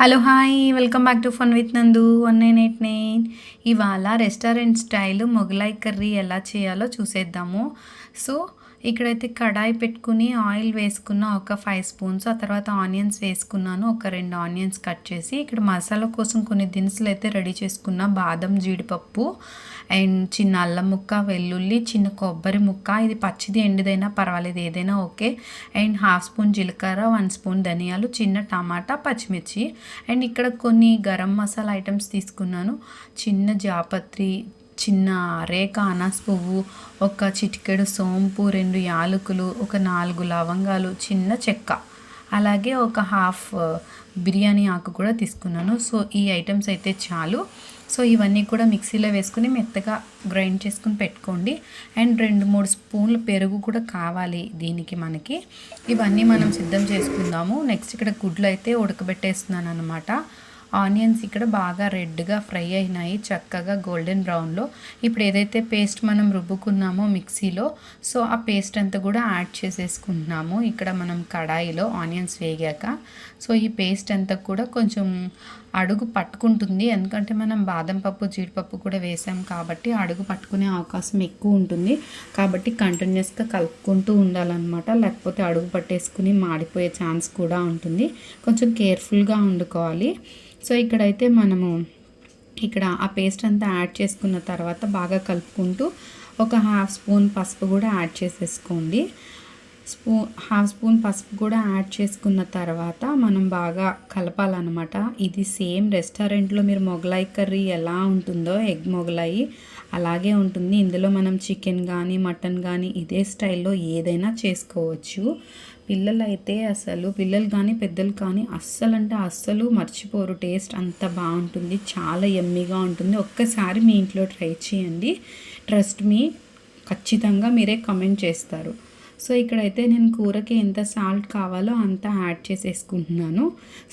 Hello hi welcome back to fun with Nandu one nine eight nine. ఇవాళ restaurant style Mughlai curry ఎలా చేయాలో చూసేద్దాము. So ఇక్కడైతే కడాయి పెట్టుకుని ఆయిల్ వేసుకున్న ఒక ఫైవ్ స్పూన్స్ ఆ తర్వాత ఆనియన్స్ వేసుకున్నాను. ఒక రెండు ఆనియన్స్ కట్ చేసి ఇక్కడ మసాలా కోసం కొన్ని దినుసులు అయితే రెడీ చేసుకున్న. బాదం జీడిపప్పు అండ్ చిన్న అల్లం ముక్క వెల్లుల్లి చిన్న కొబ్బరి ముక్క. ఇది పచ్చిది ఎండిదైనా పర్వాలేదు ఏదైనా ఓకే. అండ్ హాఫ్ స్పూన్ జీలకర్ర వన్ స్పూన్ ధనియాలు చిన్న టమాటా పచ్చిమిర్చి. అండ్ ఇక్కడ కొన్ని గరం మసాలా ఐటమ్స్ తీసుకున్నాను. చిన్న జాపత్రి చిన్న రేఖ అనాస్ పువ్వు ఒక చిటికెడు సోంపు రెండు యాలకులు ఒక నాలుగు లవంగాలు చిన్న చెక్క. అలాగే ఒక హాఫ్ బిర్యానీ ఆకు కూడా తీసుకున్నాను. సో ఈ ఐటమ్స్ అయితే చాలు. సో ఇవన్నీ కూడా మిక్సీలో వేసుకుని మెత్తగా గ్రైండ్ చేసుకుని పెట్టుకోండి. అండ్ రెండు మూడు స్పూన్లు పెరుగు కూడా కావాలి దీనికి మనకి. ఇవన్నీ మనం సిద్ధం చేసుకుందాము. నెక్స్ట్ ఇక్కడ గుడ్లు అయితే ఉడకబెట్టేస్తున్నాను అనమాట ఆనియన్స్ ఇక్కడ బాగా రెడ్గా ఫ్రై అయినాయి చక్కగా గోల్డెన్ బ్రౌన్లో. ఇప్పుడు ఏదైతే పేస్ట్ మనం రుబ్బుకున్నామో మిక్సీలో సో ఆ పేస్ట్ అంతా కూడా యాడ్ చేసేసుకుంటున్నాము. ఇక్కడ మనం కడాయిలో ఆనియన్స్ వేగాక. సో ఈ పేస్ట్ అంతా కూడా కొంచెం అడుగు పట్టుకుంటుంది. ఎందుకంటే మనం బాదం పప్పు జీడిపప్పు కూడా వేసాం కాబట్టి అడుగు పట్టుకునే అవకాశం ఎక్కువ ఉంటుంది. కాబట్టి కంటిన్యూస్గా కలుపుకుంటూ ఉండాలన్నమాట. లేకపోతే అడుగు పట్టేసుకుని మాడిపోయే ఛాన్స్ కూడా ఉంటుంది. కొంచెం కేర్ఫుల్గా వండుకోవాలి. సో ఇక్కడైతే మనము ఇక్కడ ఆ పేస్ట్ అంతా యాడ్ చేసుకున్న తర్వాత బాగా కలుపుకుంటూ ఒక హాఫ్ స్పూన్ పసుపు కూడా యాడ్ చేసేసుకోండి. స్పూన్ హాఫ్ స్పూన్ పసుపు కూడా యాడ్ చేసుకున్న తర్వాత మనం బాగా కలపాలన్నమాట. ఇది సేమ్ రెస్టారెంట్లో మీరు మొగలాయి కర్రీ ఎలా ఉంటుందో ఎగ్ మొగలాయి అలాగే ఉంటుంది. ఇందులో మనం చికెన్ కానీ మటన్ కానీ ఇదే స్టైల్లో ఏదైనా చేసుకోవచ్చు. పిల్లలు అయితే అసలు పిల్లలు కానీ పెద్దలు కానీ అస్సలు అంటే అస్సలు మర్చిపోరు. టేస్ట్ అంత బాగుంటుంది చాలా ఎమ్మీగా ఉంటుంది. ఒక్కసారి మీ ఇంట్లో ట్రై చేయండి. ట్రస్ట్ మీ ఖచ్చితంగా మీరే కమెంట్ చేస్తారు. సో ఇక్కడైతే నేను కూరకి ఎంత సాల్ట్ కావాలో అంత యాడ్ చేసేసుకుంటున్నాను.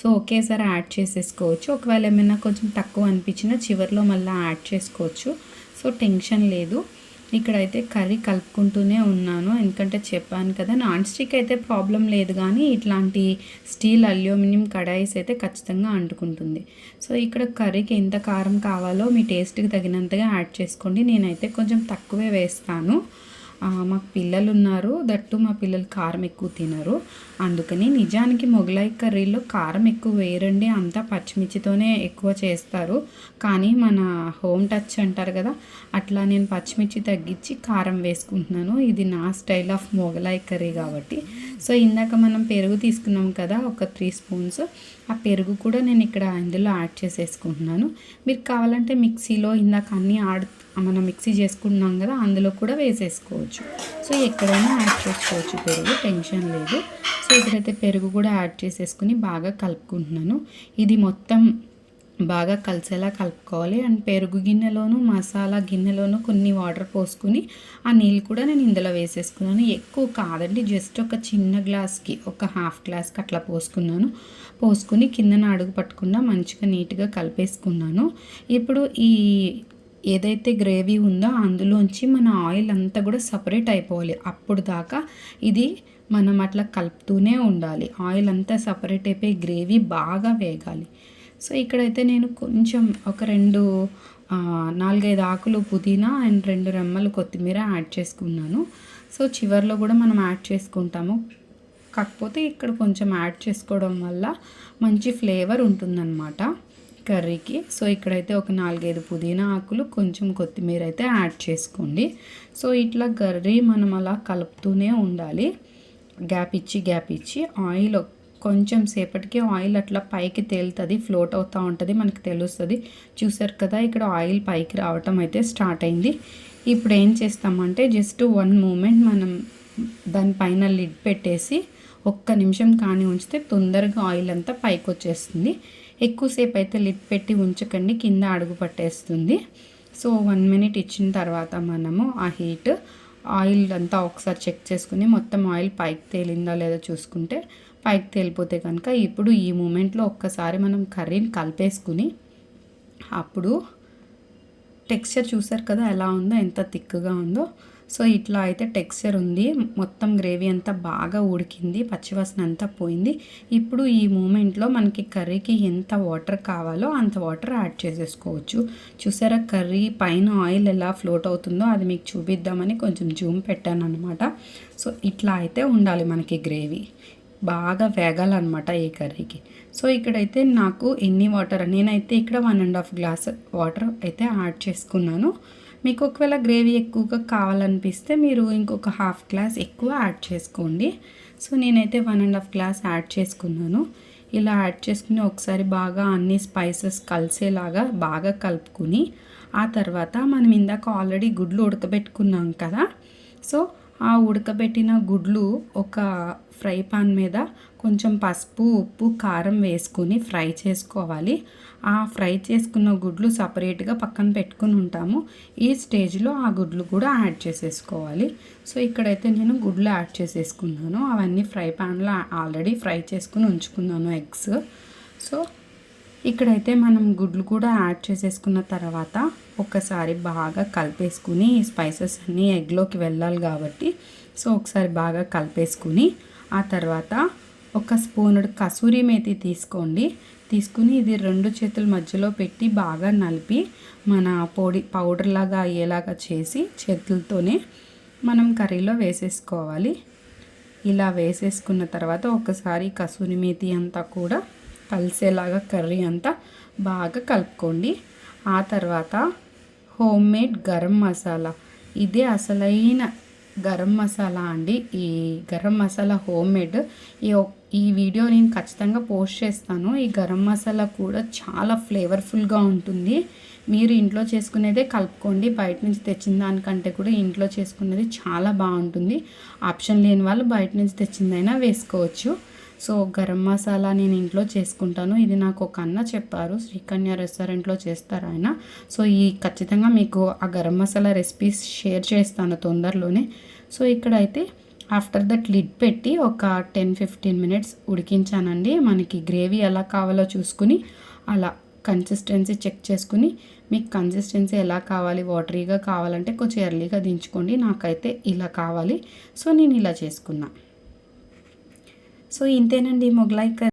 సో ఒకేసారి యాడ్ చేసేసుకోవచ్చు. ఒకవేళ ఏమైనా కొంచెం తక్కువ అనిపించినా చివరిలో మళ్ళీ యాడ్ చేసుకోవచ్చు. సో టెన్షన్ లేదు. ఇక్కడైతే కర్రీ కలుపుకుంటూనే ఉన్నాను. ఎందుకంటే చెప్పాను కదా నాన్ స్టిక్ అయితే ప్రాబ్లం లేదు కానీ ఇట్లాంటి స్టీల్ అల్యూమినియం కడాయిస్ అయితే ఖచ్చితంగా అంటుకుంటుంది. సో ఇక్కడ కర్రీకి ఎంత కారం కావాలో మీ టేస్ట్కి తగినంతగా యాడ్ చేసుకోండి. నేనైతే కొంచెం తక్కువే వేస్తాను. మాకు పిల్లలు ఉన్నారు దట్టు మా పిల్లలు కారం ఎక్కువ తినరు. అందుకని నిజానికి మొగలాయి కర్రీలో కారం ఎక్కువ వేయరండి. అంతా పచ్చిమిర్చితోనే ఎక్కువ చేస్తారు. కానీ మన హోమ్ టచ్ అంటారు కదా అట్లా నేను పచ్చిమిర్చి తగ్గించి కారం వేసుకుంటున్నాను. ఇది నా స్టైల్ ఆఫ్ మొగలాయి కర్రీ కాబట్టి. సో ఇందాక మనం పెరుగు తీసుకున్నాం కదా ఒక త్రీ స్పూన్స్. ఆ పెరుగు కూడా నేను ఇక్కడ ఇందులో యాడ్ చేసేసుకుంటున్నాను. మీరు కావాలంటే మిక్సీలో ఇందాక అన్నీ ఆడ్ మనం మిక్సీ చేసుకుంటున్నాం కదా అందులో కూడా వేసేసుకోవచ్చు. సో ఎక్కడైనా యాడ్ చేసుకోవచ్చు. పెరుగు టెన్షన్ లేదు. సో ఇక్కడైతే పెరుగు కూడా యాడ్ చేసేసుకుని బాగా కలుపుకుంటున్నాను. ఇది మొత్తం బాగా కలిసేలా కలుపుకోవాలి. అండ్ పెరుగు గిన్నెలోను మసాలా గిన్నెలోను కొన్ని వాటర్ పోసుకుని ఆ నీళ్ళు కూడా నేను ఇందులో వేసేసుకున్నాను. ఎక్కువ కాదండి జస్ట్ ఒక చిన్న గ్లాస్కి ఒక హాఫ్ గ్లాస్కి అట్లా పోసుకున్నాను. పోసుకుని కిందన అడుగు పట్టకుండా మంచిగా నీట్గా కలిపేసుకున్నాను. ఇప్పుడు ఈ ఏదైతే గ్రేవీ ఉందో అందులోంచి మన ఆయిల్ అంతా కూడా సపరేట్ అయిపోవాలి. అప్పుడు దాకా ఇది మనం అట్లా కలుపుతూనే ఉండాలి. ఆయిల్ అంతా సపరేట్ అయిపోయి గ్రేవీ బాగా వేగాలి. సో ఇక్కడైతే నేను కొంచెం ఒక రెండు నాలుగైదు ఆకులు పుదీనా అండ్ రెండు రెమ్మలు కొత్తిమీర యాడ్ చేసుకున్నాను. సో చివరిలో కూడా మనం యాడ్ చేసుకుంటాము. కాకపోతే ఇక్కడ కొంచెం యాడ్ చేసుకోవడం వల్ల మంచి ఫ్లేవర్ ఉంటుందన్నమాట. కర్రీకి. సో ఇక్కడైతే ఒక నాలుగైదు పుదీనా ఆకులు కొంచెం కొత్తిమీర అయితే యాడ్ చేసుకోండి. సో ఇట్లా కర్రీ మనం అలా కలుపుతూనే ఉండాలి. గ్యాప్ ఇచ్చి గ్యాప్ ఇచ్చి. ఆయిల్ కొంచెం సేపటికి ఆయిల్ అట్లా పైకి తేలుతుంది ఫ్లోట్ అవుతూ ఉంటుంది మనకు తెలుస్తుంది. చూసారు కదా ఇక్కడ ఆయిల్ పైకి రావటం అయితే స్టార్ట్ అయింది. ఇప్పుడు ఏం చేస్తామంటే జస్ట్ వన్ మూమెంట్ మనం దానిపైన లిడ్ పెట్టేసి ఒక్క నిమిషం కానీ ఉంచితే తొందరగా ఆయిల్ అంతా పైకి వచ్చేస్తుంది ఎక్కువసేపు అయితే లిప్ పెట్టి ఉంచకండి కింద అడుగు పట్టేస్తుంది. సో వన్ మినిట్ ఇచ్చిన తర్వాత మనము ఆ హీట్ ఆయిల్ అంతా ఒకసారి చెక్ చేసుకుని మొత్తం ఆయిల్ పైకి తేలిందా లేదో చూసుకుంటే పైకి తేలిపోతే కనుక ఇప్పుడు ఈ మూమెంట్లో ఒక్కసారి మనం కర్రీని కలిపేసుకుని అప్పుడు టెక్స్చర్ చూసారు కదా ఎలా ఉందో ఎంత థిక్గా ఉందో సో ఇట్లా అయితే టెక్స్చర్ ఉంది. మొత్తం గ్రేవీ అంతా బాగా ఉడికింది పచ్చివాసన అంతా పోయింది. ఇప్పుడు ఈ మూమెంట్లో మనకి కర్రీకి ఎంత వాటర్ కావాలో అంత వాటర్ యాడ్ చేసేసుకోవచ్చు. చూసారా కర్రీ పైన ఆయిల్ ఎలా ఫ్లోట్ అవుతుందో అది మీకు చూపిద్దామని కొంచెం జూమ్ పెట్టాను అనమాట సో ఇట్లా అయితే ఉండాలి మనకి గ్రేవీ. బాగా వేగాలన్నమాట ఈ కర్రీకి. సో ఇక్కడైతే నాకు ఎన్ని వాటర్ నేనైతే ఇక్కడ one and half glass water అయితే యాడ్ చేసుకున్నాను. మీకు ఒకవేళ గ్రేవీ ఎక్కువగా కావాలనిపిస్తే మీరు ఇంకొక హాఫ్ గ్లాస్ ఎక్కువ యాడ్ చేసుకోండి. సో నేనైతే one and half glass add చేసుకున్నాను. ఇలా యాడ్ చేసుకుని ఒకసారి బాగా అన్ని స్పైసెస్ కలిసేలాగా బాగా కలుపుకుని ఆ తర్వాత మనం ఇందాక ఆల్రెడీ గుడ్లు ఉడకబెట్టుకున్నాం కదా. సో ఆ ఉడకబెట్టిన గుడ్లు ఒక ఫ్రై పాన్ మీద కొంచెం పసుపు ఉప్పు కారం వేసుకుని ఫ్రై చేసుకోవాలి. ఆ ఫ్రై చేసుకున్న గుడ్లు సపరేట్గా పక్కన పెట్టుకుని ఉంటాము. ఈ స్టేజ్లో ఆ గుడ్లు కూడా యాడ్ చేసేసుకోవాలి. సో ఇక్కడైతే నేను గుడ్లు యాడ్ చేసేసుకున్నాను. అవన్నీ ఫ్రై పాన్లో ఆల్రెడీ ఫ్రై చేసుకుని ఉంచుకున్నాను ఎగ్స్. సో ఇక్కడైతే మనం గుడ్లు కూడా యాడ్ చేసేసుకున్న తర్వాత ఒకసారి బాగా కలిపేసుకుని ఈ స్పైసెస్ అన్నీ ఎగ్లోకి వెళ్ళాలి కాబట్టి సో ఒకసారి బాగా కలిపేసుకుని ఆ తర్వాత ఒక స్పూనుడు కసూరి మేతి తీసుకోండి. తీసుకుని ఇది రెండు చేతుల మధ్యలో పెట్టి బాగా నలిపి మన పొడి పౌడర్ లాగా అయ్యేలాగా చేసి చేతులతోనే మనం కర్రీలో వేసేసుకోవాలి. ఇలా వేసేసుకున్న తర్వాత ఒకసారి కసూరి మేతి అంతా కూడా కలిసేలాగా కర్రీ అంతా బాగా కలుపుకోండి. ఆ తర్వాత హోమ్ మేడ్ గరం మసాలా. ఇదే అసలైన గరం మసాలా అండి. ఈ గరం మసాలా హోమ్ మేడ్ ఈ ఈ వీడియో నేను ఖచ్చితంగా పోస్ట్ చేస్తాను. ఈ గరం మసాలా కూడా చాలా ఫ్లేవర్ఫుల్గా ఉంటుంది. మీరు ఇంట్లో చేసుకునేదే కలుపుకోండి. బయట నుంచి తెచ్చిన దానికంటే కూడా ఇంట్లో చేసుకునేది చాలా బాగుంటుంది. ఆప్షన్ లేని వాళ్ళు బయట నుంచి తెచ్చిందైనా వేసుకోవచ్చు. సో గరం మసాలా నేను ఇంట్లో చేసుకుంటాను. ఇది నాకు ఒక అన్న చెప్పారు. శ్రీకన్య రెస్టారెంట్లో చేస్తారు ఆయన. సో ఈ ఖచ్చితంగా మీకు ఆ గరం మసాలా రెసిపీస్ షేర్ చేస్తాను తొందరలోనే. సో ఇక్కడైతే ఆఫ్టర్ దట్ లిడ్ పెట్టి ఒక టెన్ ఫిఫ్టీన్ మినిట్స్ ఉడికించానండి. మనకి గ్రేవీ ఎలా కావాలో చూసుకుని అలా కన్సిస్టెన్సీ చెక్ చేసుకుని మీకు కన్సిస్టెన్సీ ఎలా కావాలి వాటరీగా కావాలంటే కొంచెం ఎర్లీగా దించుకోండి. నాకైతే ఇలా కావాలి. సో నేను ఇలా చేసుకున్నా. సో ఇంతేనండి మొగలాయి కర్రీ